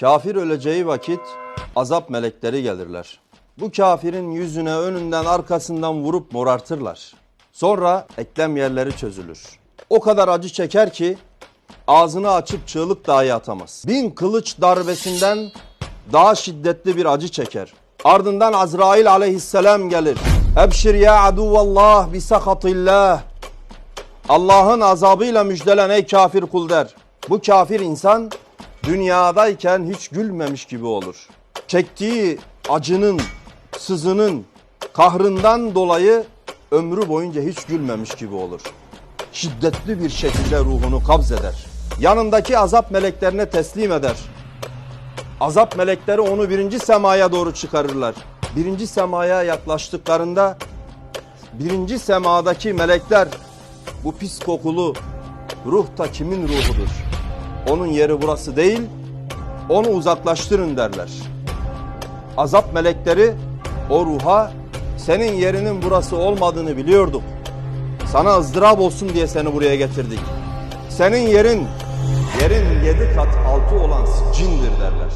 Kafir öleceği vakit azap melekleri gelirler. Bu kafirin yüzüne önünden arkasından vurup morartırlar. Sonra eklem yerleri çözülür. O kadar acı çeker ki ağzını açıp çığlık dahi atamaz. Bin kılıç darbesinden daha şiddetli bir acı çeker. Ardından Azrail aleyhisselam gelir. Ebşir ya aduvallah bi sakatillah. Allah'ın azabıyla müjdelen ey kafir kul der. Bu kafir insan dünyadayken hiç gülmemiş gibi olur. Çektiği acının, sızının, kahrından dolayı ömrü boyunca hiç gülmemiş gibi olur. Şiddetli bir şekilde ruhunu kabz eder. Yanındaki azap meleklerine teslim eder. Azap melekleri onu birinci semaya doğru çıkarırlar. Birinci semaya yaklaştıklarında birinci semadaki melekler bu pis kokulu ruh da kimin ruhudur? Onun yeri burası değil, onu uzaklaştırın derler. Azap melekleri o ruha senin yerinin burası olmadığını biliyorduk. Sana ızdırap olsun diye seni buraya getirdik. Senin yerin, yerin yedi kat altı olan cindir derler.